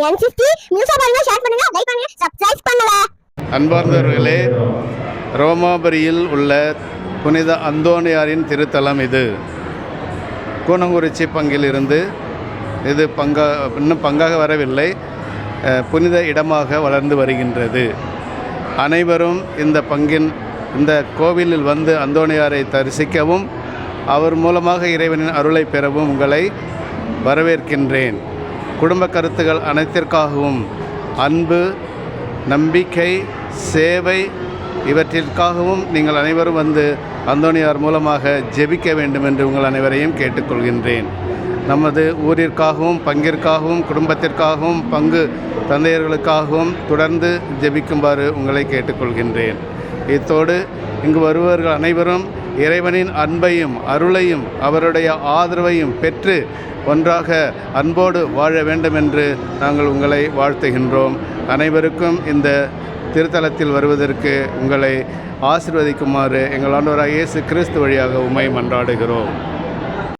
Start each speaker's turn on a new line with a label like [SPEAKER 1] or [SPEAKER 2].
[SPEAKER 1] என் sixty நியூஸா பாருங்க share பண்ணுங்க like பண்ணுங்க சப்ஸ்கிரைப் பண்ணுங்க.
[SPEAKER 2] அன்பார்ந்தவர்களே ரோமாபுரியில் உள்ள புனித அந்தோணியாரின் திருத்தலம் இது. கூனங்குறிச்சி பங்கிலிருந்து இது பங்கா இன்னும் பங்காக வரவில்லை. புனித இடமாக வளர்ந்து வருகின்றது. அனைவரும் இந்த பங்கின் இந்த கோவிலில் வந்து அந்தோணியாரை தரிசிக்கவும் அவர் மூலமாக இறைவனின் அருளை பெறவும் உங்களை வரவேற்கின்றேன். குடும்ப கருத்துகள் அனைத்திற்காகவும் அன்பு நம்பிக்கை சேவை இவற்றிற்காகவும் நீங்கள் அனைவரும் வந்து அந்தோணியார் மூலமாக ஜெபிக்க வேண்டும் என்று உங்கள் அனைவரையும் கேட்டுக்கொள்கின்றேன். நமது ஊரிற்காகவும் பங்கிற்காகவும் குடும்பத்திற்காகவும் பங்கு தந்தையர்களுக்காகவும் தொடர்ந்து ஜெபிக்குமாறு உங்களை கேட்டுக்கொள்கின்றேன். இத்தோடு இங்கு வருபவர்கள் அனைவரும் இறைவனின் அன்பையும் அருளையும் அவருடைய ஆதரவையும் பெற்று ஒன்றாக அன்போடு வாழ வேண்டும் என்று நாங்கள் உங்களை வாழ்த்துகின்றோம். அனைவருக்கும் இந்த திருத்தலத்தில் வருவதற்கு உங்களை ஆசிர்வதிக்குமாறு எங்கள் ஆண்டவராக இயேசு கிறிஸ்து வழியாக உமை மன்றாடுகிறோம்.